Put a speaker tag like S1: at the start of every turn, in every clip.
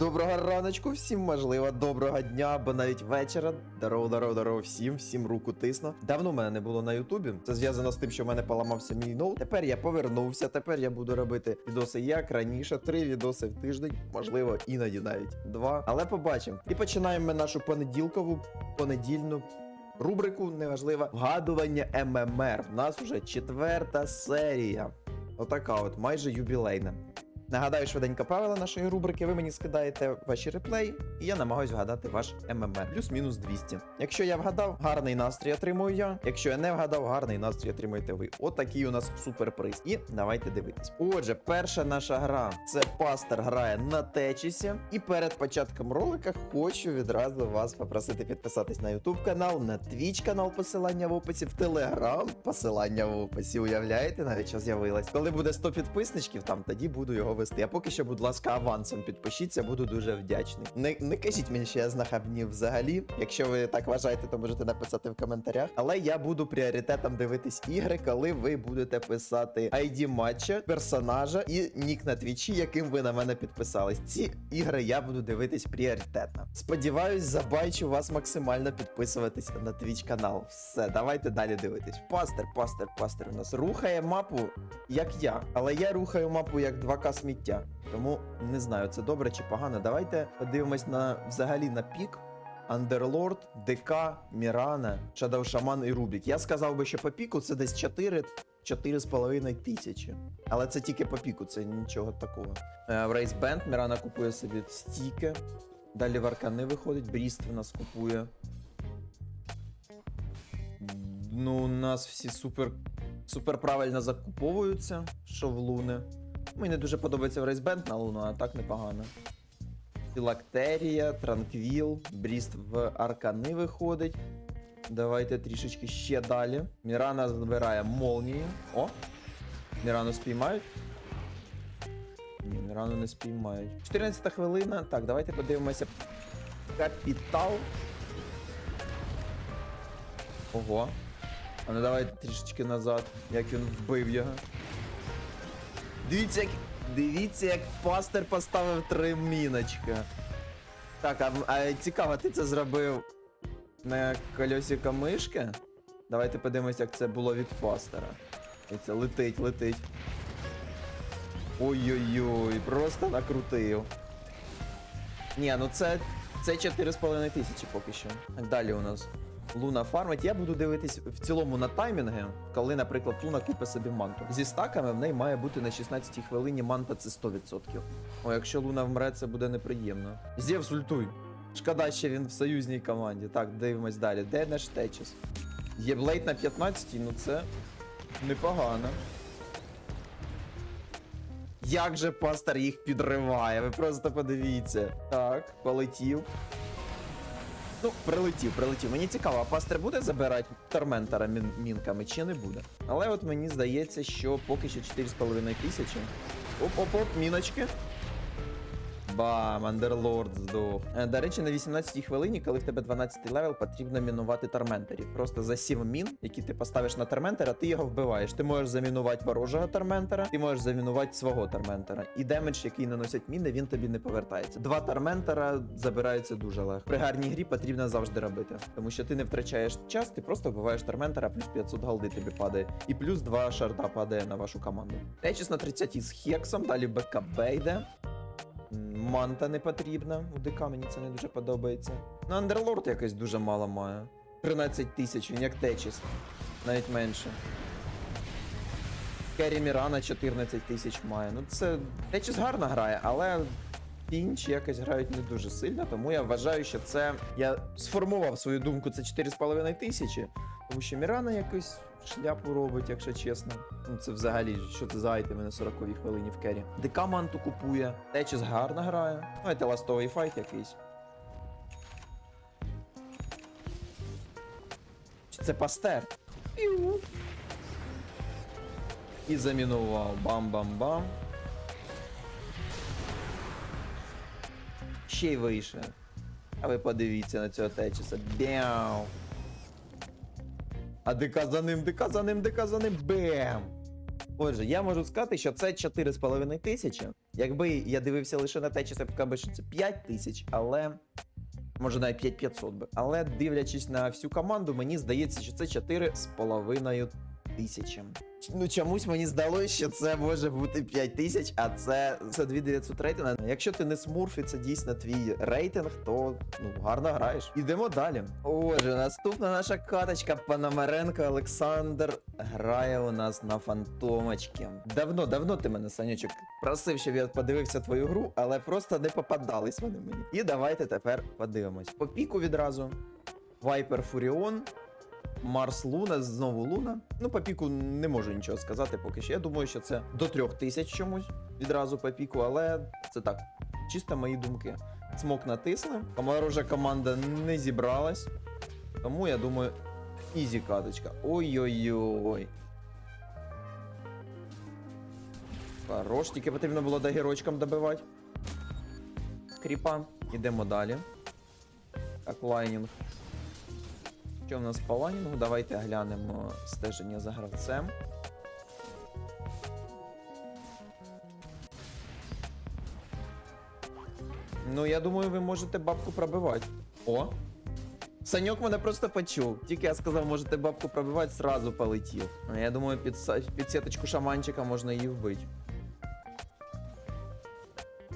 S1: Доброго раночку, всім можливо, доброго дня або навіть вечора. Здорово, здорово, здорово всім, всім руку тисну. Давно мене не було на Ютубі. Це зв'язано з тим, що в мене поламався мій ноут. Тепер я повернувся. Тепер я буду робити відоси як раніше, три відоси в тиждень, можливо, іноді навіть два. Але побачимо. І починаємо ми нашу понеділкову, понедільну. Рубрику неважливо вгадування ММР. У нас уже четверта серія. Отака от, майже юбілейна. Нагадаю швиденько правила нашої рубрики. Ви мені скидаєте ваші реплеї, і я намагаюсь вгадати ваш ММР. Плюс-мінус 200. Якщо я вгадав, гарний настрій отримую я. Якщо я не вгадав, гарний настрій отримуєте ви. От у нас суперприз. І давайте дивитись. Отже, перша наша гра це пастор грає на течісі. І перед початком ролика хочу відразу вас попросити підписатись на YouTube канал, на Twitch канал, посилання в описі, в Telegram посилання в описі. Уявляєте, навіть що з'явилось. Коли буде 100 підписничків, там тоді буду його вести. А поки що, будь ласка, авансом підпишіться, буду дуже вдячний. Не, не кажіть мені, що я знахабнів взагалі. Якщо ви так вважаєте, то можете написати в коментарях. Але я буду пріоритетом дивитись ігри, коли ви будете писати ID матча, персонажа і нік на твічі, яким ви на мене підписались. Ці ігри я буду дивитись пріоритетно. Сподіваюсь, забайчу вас максимально підписуватись на твіч канал. Все, давайте далі дивитись. Пастер, пастер, пастер у нас рухає мапу як я, але я рухаю мапу як 2К сміття. Тому не знаю, це добре чи погано. Давайте подивимось на взагалі на пік. Андерлорд, ДК, Мірана, Шадоу Шаман і Рубік. Я сказав би, що по піку це десь 4 4,5 тисячі. Але це тільки по піку, це нічого такого. Е, В Рейс Бенд Мірана купує собі стіки. Далі в Аркани виходить, Бріст в нас купує. Ну, у нас всі супер, супер правильно закуповуються, що в Луни. Мені дуже подобається в Рейс Бенд на Луну, а так непогано. Філактерія, Транквіл, Бріст в Аркани виходить. Давайте трішечки ще далі. Мірана збирає молнії. О! Мірану спіймають. Ні, Мірану не спіймають. 14 хвилина. Так, давайте подивимося. Капітал. Ого. А ну давайте трішечки назад, як він вбив його. Дивіться, як. Дивіться, як пастер поставив три міночки. Так, а, а цікаво, ти це зробив на кольосіка мишки? Давайте подивимось, як це було від пастера. Це летить, летить. Ой-ой-ой, просто накрутив. Ні, ну це, це 4,5 тисячі поки що. Далі у нас Луна фармить. Я буду дивитись в цілому на таймінги, коли, наприклад, Луна купить собі манту. Зі стаками в неї має бути на 16-й хвилині манта це 100%. О, якщо Луна вмре, це буде неприємно. Зевс, ультуй. Шкода, ще він в союзній команді. Так, дивимось далі. Де наш Течіс? Є блейд на 15-й, ну це непогано. Як же пастор їх підриває? Ви просто подивіться. Так, полетів. Ну, прилетів, прилетів. Мені цікаво, а пастер буде забирати торментора мін- мінками чи не буде. Але от мені здається, що поки що 4,5 тисячі. Оп-оп-оп, міночки. Бам, Андерлорд здох. Е, До речі, на 18-й хвилині, коли в тебе 12 левел, потрібно мінувати торменторів. Просто за 7 мін, які ти поставиш на торментора, ти його вбиваєш. Ти можеш замінувати ворожого торментора, ти можеш замінувати свого торментора. І демедж, який наносять міни, він тобі не повертається. Два торментора забираються дуже легко. При гарній грі потрібно завжди робити. Тому що ти не втрачаєш час, ти просто вбиваєш торментора, плюс 500 голди тобі падає. І плюс 2 шарда падає на вашу команду. Течіс на 30 з хексом, далі БКБ йде. Манта не потрібна. У ДК мені це не дуже подобається. Ну, Андерлорд якось дуже мало має. 13 тисяч, він як Течіс. Навіть менше. Керрі Мірана 14 тисяч має. Ну це Течіс гарно грає, але інші якось грають не дуже сильно, тому я вважаю, що це. Я сформував свою думку, це 4,5 тисячі. Тому що Мірана якось шляпу робить, якщо чесно. Ну це взагалі, що це за айтеми на 40-й хвилині в кері. ДК манту купує, Течіс гарно грає. Ну, це ластовий файт якийсь. Чи це пастер? І замінував. Бам-бам-бам. Ще й вийшов. А ви подивіться на цього Течіса. Бяу. А ДК за ним, ДК за ним, ДК за ним. Бем! Отже, я можу сказати, що це 4,5 тисячі. Якби я дивився лише на те, чи це б, що це 5 тисяч, але. Може навіть 5500 би. Але дивлячись на всю команду, мені здається, що це 4,5 тисячі. Ну чомусь мені здалося, що це може бути 5 тисяч, а це, це 2900 рейтинга. Якщо ти не смурф і це дійсно твій рейтинг, то ну гарно граєш. Ідемо далі. Отже, наступна наша каточка Пономаренко Олександр грає у нас на фантомочки. Давно, давно ти мене, Санючок, просив, щоб я подивився твою гру, але просто не попадались вони мені. І давайте тепер подивимось. По піку відразу. Вайпер Фуріон. Марс Луна, знову Луна. Ну, по піку не можу нічого сказати поки що. Я думаю, що це до трьох тисяч чомусь відразу по піку, але це так, чисто мої думки. Смок натисли. Ворожа команда не зібралась. Тому я думаю, ізі каточка. Ой-ой-ой. Хорош, тільки потрібно було дагірочком добивати. Кріпа. Ідемо далі. Так, лайнінг. Що в нас по лайнінгу? Давайте глянемо стеження за гравцем. Ну, я думаю, ви можете бабку пробивати. О! Саньок мене просто почув. Тільки я сказав, можете бабку пробивати, сразу полетів. Я думаю, під, під сіточку шаманчика можна її вбити.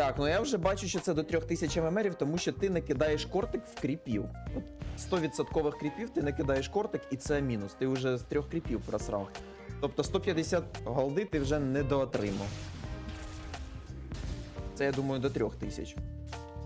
S1: Так, ну я вже бачу, що це до 3000 ММРів, тому що ти не кидаєш кортик в кріпів. От 100% кріпів ти не кидаєш кортик, і це мінус. Ти вже з трьох кріпів просрав. Тобто 150 голди ти вже не доотримав. Це я думаю до 3000.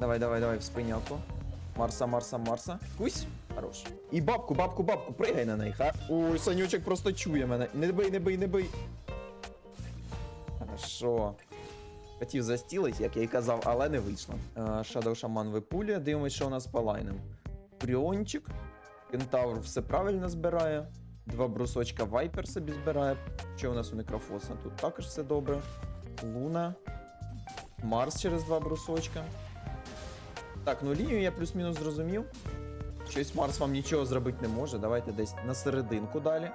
S1: Давай, давай, давай, в спиняку. Марса, Марса, Марса. Кусь. Хорош. І бабку, бабку, бабку, пригай на них, а. Ой, Санючок просто чує мене. Не бий, не бий, не бий. Хорошо. Хотів застілить, як я і казав, але не вийшло. Е, Shadow Shaman випулює. Дивимось, що у нас по лайнам. Пріончик. Кентавр все правильно збирає. Два брусочка Вайпер собі збирає. Що у нас у Некрофоса? Тут також все добре. Луна. Марс через два брусочка. Так, ну лінію я плюс-мінус зрозумів. Щось Марс вам нічого зробити не може. Давайте десь на серединку далі.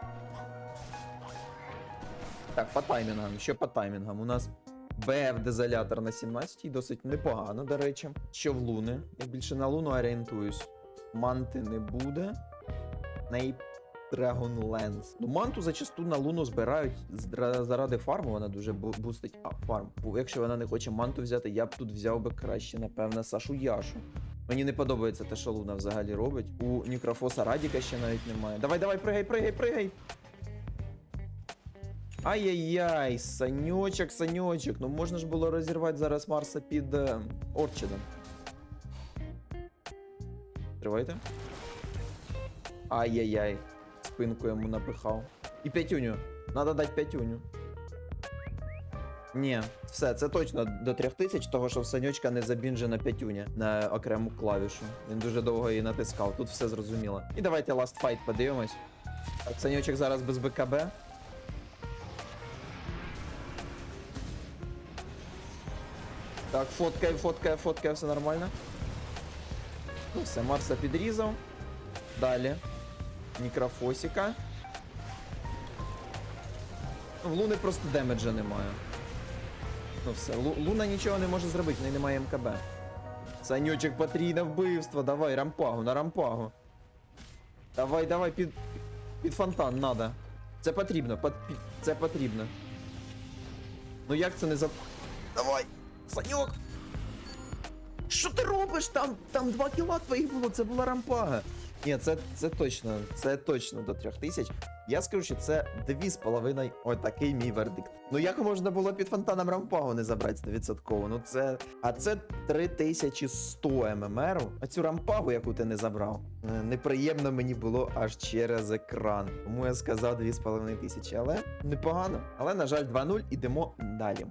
S1: Так, по таймінгам. Що по таймінгам? У нас БФ дезолятор на 17 досить непогано, до речі. Що в луни? Я більше на луну орієнтуюсь. Манти не буде. Нейп Dragon Lens. Ну, манту зачасту на луну збирають заради фарму, вона дуже бустить а, фарм. Бо якщо вона не хоче манту взяти, я б тут взяв би краще, напевне, Сашу Яшу. Мені не подобається те, що Луна взагалі робить. У Нікрофоса Радіка ще навіть немає. Давай, давай, пригай, пригай, пригай. Ай-яй-яй, саньочок, саньочок. Ну можна ж було розірвати зараз Марса під е, Орчидом. Тривайте. Ай-яй-яй. Спинку йому напихав. І п'ятюню. Надо дати п'ятюню. Ні, все, це точно до 3000, того що в санючка не забінжена п'ятюня на окрему клавішу. Він дуже довго її натискав, тут все зрозуміло. І давайте last fight подивимось. Так, санючок зараз без БКБ. Так, фоткає, фоткає, фоткає, все нормально. Ну, все, Марса підрізав. Далі. Мікрофосіка. Ну, В Луни просто демеджа немає. Ну все, Лу- Луна нічого не може зробити, в неї немає МКБ. Санючок потрійне вбивство, давай, рампагу, на рампагу. Давай, давай, під, під фонтан, надо. Це потрібно, під, це потрібно. Ну як це не за. Давай! Саньок! Що ти робиш? Там, там 2 кіла твоїх було, це була рампага. Ні, це, це точно, це точно до 3000. Я скажу, що це 2,5. Ось такий мій вердикт. Ну як можна було під фонтаном рампагу не забрати 100%? Ну це. А це 3100 ММР. А цю рампагу, яку ти не забрав, неприємно мені було аж через екран. Тому я сказав 2500, але непогано. Але, на жаль, 2-0, ідемо далі.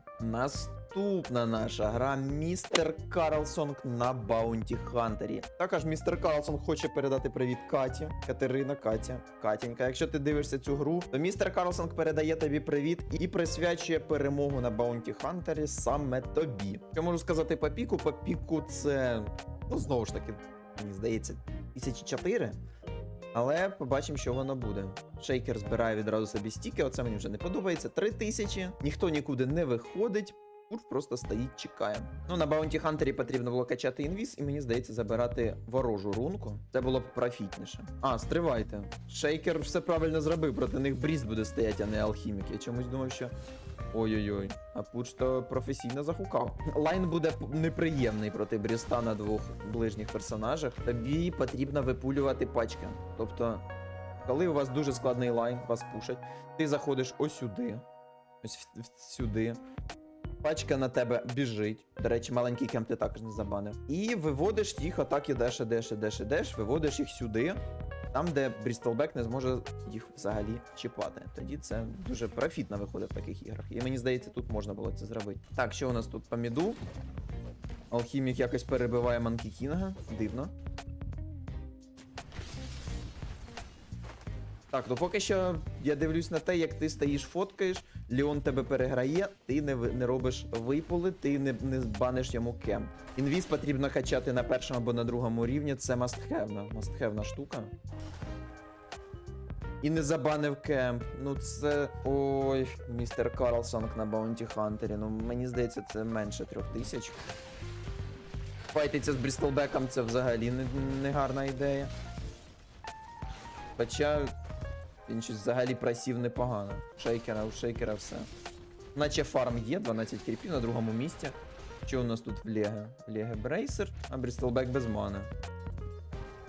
S1: Наступна наша гра Містер Карлсон на Баунті Хантері. Також містер Карлсон хоче передати привіт Каті. Катерина, Катя, Катінька. Якщо ти дивишся цю гру, то містер Карлсон передає тобі привіт і присвячує перемогу на Баунті Хантері саме тобі. Що можу сказати по піку? По піку це, ну знову ж таки, мені здається, 1004. Але побачимо, що воно буде. Шейкер збирає відразу собі стіки, оце мені вже не подобається. 3000, ніхто нікуди не виходить. Курв просто стоїть, чекає. Ну, на Баунті Хантері потрібно було качати інвіз, і мені здається, забирати ворожу рунку. Це було б профітніше. А, стривайте. Шейкер все правильно зробив, проти них бріст буде стояти, а не алхімік. Я чомусь думав, що. Ой-ой-ой, а Пуч то професійно захукав. Лайн буде неприємний проти Бріста на двох ближніх персонажах. Тобі потрібно випулювати пачки. Тобто, коли у вас дуже складний лайн, вас пушать, ти заходиш ось сюди, ось сюди. Пачка на тебе біжить. До речі, маленький кемп ти також не забанив. І виводиш їх, отак ідеш, ідеш, ідеш, ідеш, виводиш їх сюди. Там, де Брістелбек не зможе їх взагалі чіпати. Тоді це дуже профітно виходить в таких іграх. І мені здається, тут можна було це зробити. Так, що у нас тут по міду? Алхімік якось перебиває Манкі Кінга. Дивно. Так, ну поки що я дивлюсь на те, як ти стоїш, фоткаєш, Леон тебе переграє, ти не, не робиш випули, ти не, не баниш йому кемп. Інвіз потрібно качати на першому або на другому рівні, це мастхевна, мастхевна штука. І не забанив кемп. Ну це. Ой, містер Карлсон на Баунті Хантері. Ну мені здається, це менше трьох тисяч. Файтиться з Брістелбеком це взагалі не, не гарна ідея. Хоча він щось взагалі просів непогано. Шейкера, у шейкера все. Наче фарм є, 12 кріпів на другому місці. Що у нас тут в Леге? Леге Брейсер, а Брістелбек без мани.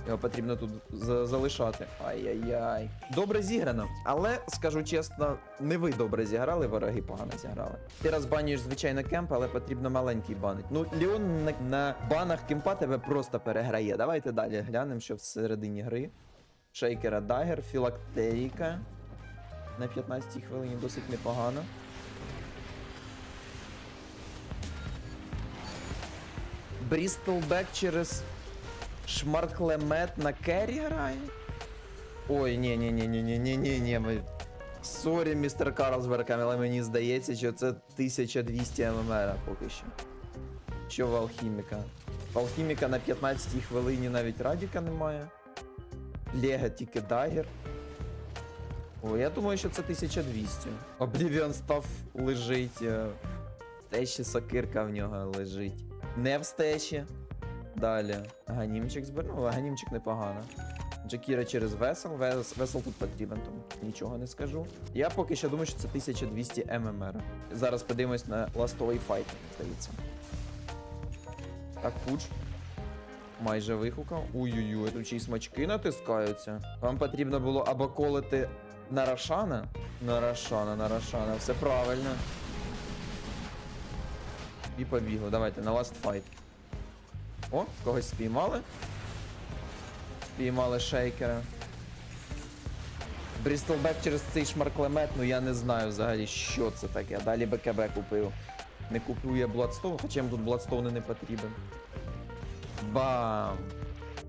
S1: Його потрібно тут за- залишати. Ай-яй-яй. Добре зіграно. Але, скажу чесно, не ви добре зіграли, вороги погано зіграли. Ти розбанюєш, звичайно, кемп, але потрібно маленький банить. Ну, Леон на, на банах кемпа тебе просто переграє. Давайте далі глянемо, що всередині гри. Шейкера Дагер, Філактеріка. На 15 хвилині досить непогано. Брістелбек через Шмарклемет на керрі грає. Ой, ні, ні, ні, ні, ні, ні, ні, ні. Сорі, містер Карлсберг, але мені здається, що це 1200 ММР поки що. Що в алхіміка? В алхіміка на 15 хвилині навіть радіка немає. Лего тільки дагер. О, я думаю, що це 1200. Oblivion став лежить. е, стечі сокирка в нього лежить. Не в стечі. Далі. Ганімчик збер. Ну, ганімчик непогано. Джакіра через весел. Вес... Весел тут потрібен, тому нічого не скажу. Я поки що думаю, що це 1200 ММР. Зараз подивимось на ластовий файт, здається. Так, пуч. Майже вихукав. Ой-ой-ой, тут ще й смачки натискаються. Вам потрібно було або колити на Рошана. На Рошана, на Рошана. Все правильно. І побігли. Давайте на last fight. О, когось спіймали. Спіймали шейкера. Брістелбек через цей шмарклемет, ну я не знаю взагалі, що це таке. Далі БКБ купив. Не купує Бладстоун, хоча їм тут Бладстоун не потрібен. Бам!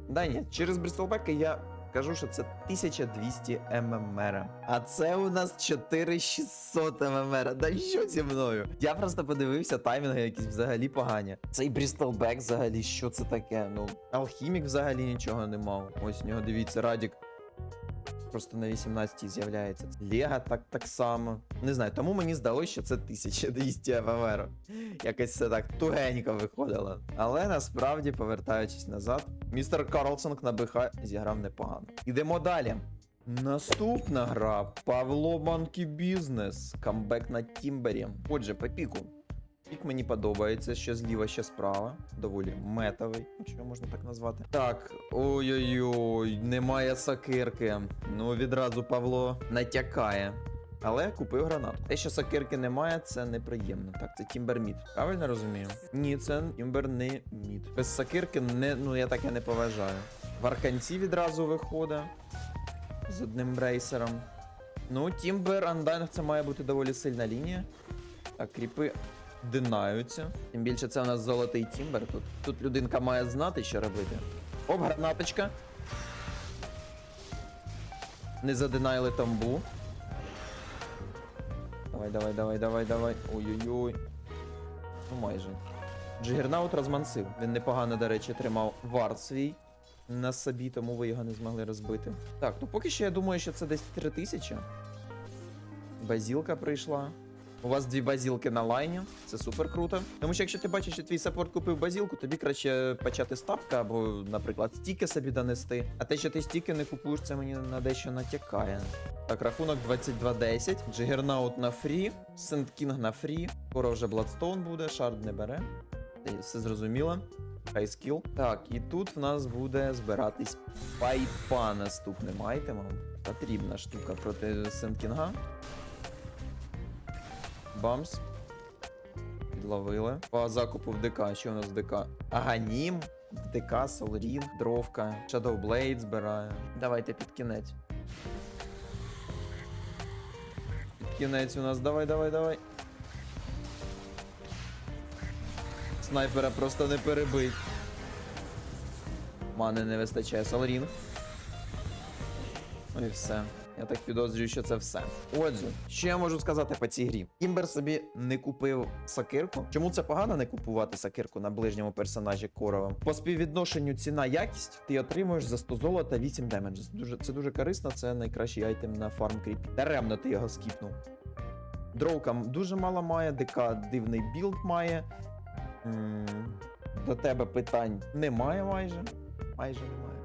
S1: Да ні, через Брістелбека я кажу, що це 1200 ММР. А це у нас 4600 ММР. Да що зі мною? Я просто подивився, таймінги якісь взагалі погані. Цей брістолбек взагалі, що це таке? Ну, алхімік взагалі нічого не мав. Ось у нього дивіться, Радік. Просто на 18 з'являється. Лего так так само. Не знаю, тому мені здалося, що це 1200 ММР. Якось це так тугенько виходило. Але насправді, повертаючись назад, містер Карлсон на БХ зіграв непогано. Ідемо далі. Наступна гра Павло Манкі Бізнес. Камбек на Тімбері. Отже, по піку. Пік мені подобається, що зліва, що справа. Доволі метовий, якщо можна так назвати. Так, ой-ой-ой, немає сокирки. Ну, відразу Павло натякає. Але купив гранату. Те, що сокирки немає, це неприємно. Так, це Тімбермід. Правильно розумію? Ні, це Тімбер не мід. Без сокирки не, ну я таке не поважаю. В арканці відразу виходить з одним брейсером. Ну, Тімбер Андайнг це має бути доволі сильна лінія. Так, кріпи динаються. Тим більше це у нас золотий Тімбер. Тут, тут людинка має знати, що робити. Оп, гранаточка. Не задинайли тамбу. Давай, давай, давай, давай, давай. Ой-ой-ой. Ну майже. Джигернаут розмансив. Він непогано, до речі, тримав вард свій на собі, тому ви його не змогли розбити. Так, ну поки що я думаю, що це десь 3000. Базілка прийшла. У вас дві базілки на лайні, це супер круто. Тому що якщо ти бачиш, що твій саппорт купив базілку, тобі краще почати ставка або, наприклад, стіки собі донести. А те, що ти стіки не купуєш, це мені на дещо натякає. Так, рахунок 22-10. Джигернаут на фрі, Сент Кінг на фрі. Скоро вже Бладстоун буде, шард не бере. Все зрозуміло. Хай скіл. Так, і тут в нас буде збиратись пайпа наступним айтемом. Потрібна штука проти Сенкінга. Бамс. Підловили. По закупу в ДК. Що у нас в ДК? Аганім. ДК, Солрін, Дровка, Shadow Blade збираю. Давайте під кінець. Під кінець у нас. Давай, давай, давай. Снайпера просто не перебить. Мани не вистачає. Солрінг. Ну і все. Я так підозрюю, що це все. Отже, що я можу сказати по цій грі? Імбер собі не купив сакирку. Чому це погано не купувати сакирку на ближньому персонажі коровим? По співвідношенню ціна якість ти отримуєш за 100 золота 8 демеджа. Це дуже, це дуже корисно, це найкращий айтем на фарм кріпі. Даремно ти його скіпнув. Дроука дуже мало має, ДК дивний білд має. До тебе питань немає майже. Майже немає.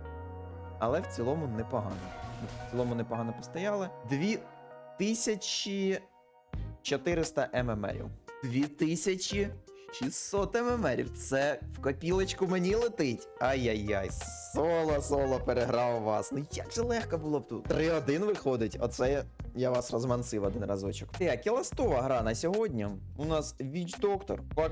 S1: Але в цілому непогано. В цілому непогано постояли. 2400 ММРів. 2600 ММРів. Це в копілочку мені летить. Ай-яй-яй. Соло, соло переграв вас. Ну як же легко було б тут. 3-1 виходить. Оце я, вас розмансив один разочок. Так, і ластова гра на сьогодні. У нас Witch Doctor, Quack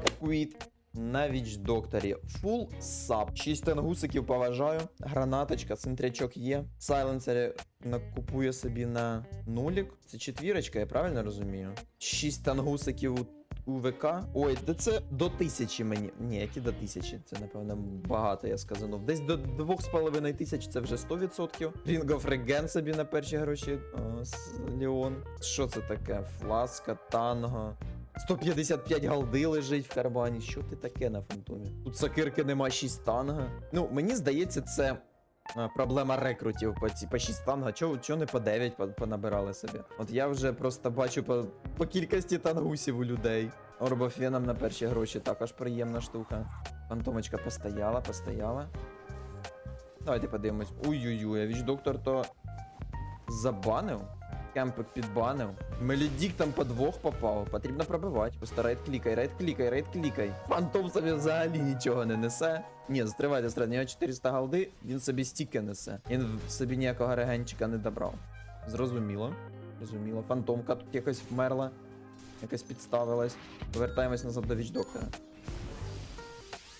S1: на Віч Докторі. Фул сап. 6 тенгусиків поважаю. Гранаточка, центрячок є. Сайленсери накупує собі на нулік. Це четвірочка, я правильно розумію? 6 тенгусиків у, ВК. Ой, де це до тисячі мені. Ні, які до тисячі. Це, напевно, багато, я сказанув. Десь до 2,5 тисяч це вже 100%. Ring of Regen собі на перші гроші. О, Леон. Що це таке? Фласка, танго. 155 галди лежить в кармані. Що ти таке на фантомі? Тут сакирки нема 6 танга. Ну, мені здається, це проблема рекрутів по, ці, по 6 танга. Чого чого не по 9 по- понабирали собі? От я вже просто бачу по, по кількості тангусів у людей. Орбофеном на перші гроші також приємна штука. Фантомочка постояла, постояла. Давайте подивимось. Ой-ой-ой, а віч-доктор то забанив. Кемпик підбанив. Мелідік там по двох попав. Потрібно пробивати. Просто рейд клікай, рейд клікай, рейд клікай. Фантом собі взагалі нічого не несе. Ні, стривайте, у нього 400 голди, він собі стільки несе. Він собі ніякого регенчика не добрав. Зрозуміло. Зрозуміло. Фантомка тут якось вмерла. Якось підставилась. Повертаємось назад до вічдоктора.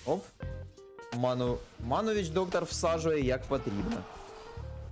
S1: Оп. Ману. Ману вічдоктор всаджує як потрібно.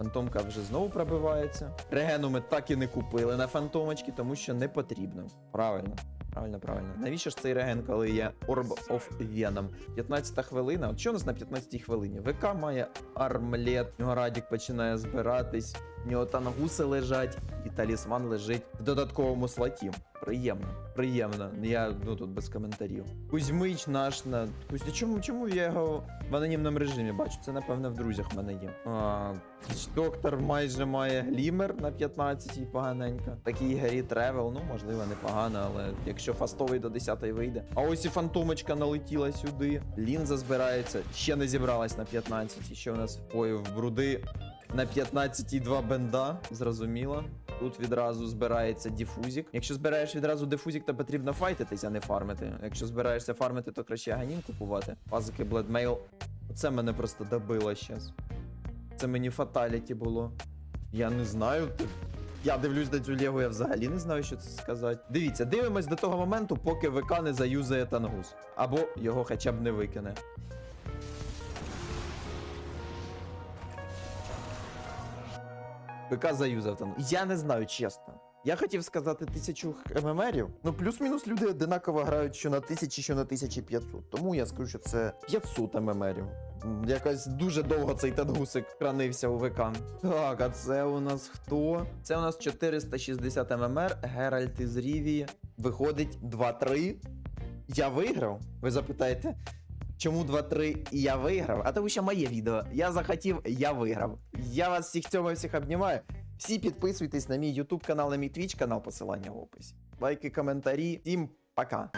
S1: Фантомка вже знову пробивається. Регену ми так і не купили на фантомочки, тому що не потрібно. Правильно. Правильно, правильно. Навіщо ж цей реген, коли є Orb of Venom? 15 хвилина. От що у нас на 15 хвилині? ВК має армлет, нього радік починає збиратись, в нього тангуси лежать, і талісман лежить в додатковому слоті. Приємно, приємно. Я ну тут без коментарів. Кузьмич наш на. Кузь, чому, чому я його в анонімному режимі бачу? Це напевно в друзях в мене є. А, доктор майже має глімер на 15 і поганенько. Такій грі тревел, ну можливо, непогано, але якщо фастовий до 10 вийде. А ось і фантомочка налетіла сюди. Лінза збирається, ще не зібралась на 15. І ще у нас ой, в бруди на 15 і 2 бенда, зрозуміло. Тут відразу збирається діфузік. Якщо збираєш відразу дифузік, то потрібно файтитись, а не фармити. Якщо збираєшся фармити, то краще аганім купувати. Пазики Бледмейл. Оце мене просто добило щас. Це мені фаталіті було. Я не знаю. Я дивлюсь на цю лігу, я взагалі не знаю, що це сказати. Дивіться, дивимось до того моменту, поки ВК не заюзає тангус. Або його хоча б не викине. ПК заюзав там. Я не знаю, чесно. Я хотів сказати тисячу ММРів. Ну, плюс-мінус люди одинаково грають що на 1000, що на 1500. Тому я скажу, що це 500 ММРів. Якось дуже довго цей тангусик хранився у ВК. Так, а це у нас хто? Це у нас 460 ММР, Геральт із Рівії. Виходить 2-3. Я виграв? Ви запитаєте? Чому 2-3 і я виграв? А тому що моє відео. Я захотів, я виграв. Я вас всіх цьому всіх обнімаю. Всі підписуйтесь на мій YouTube канал, на мій Twitch канал, посилання в описі. лайки, коментарі. Всім пока.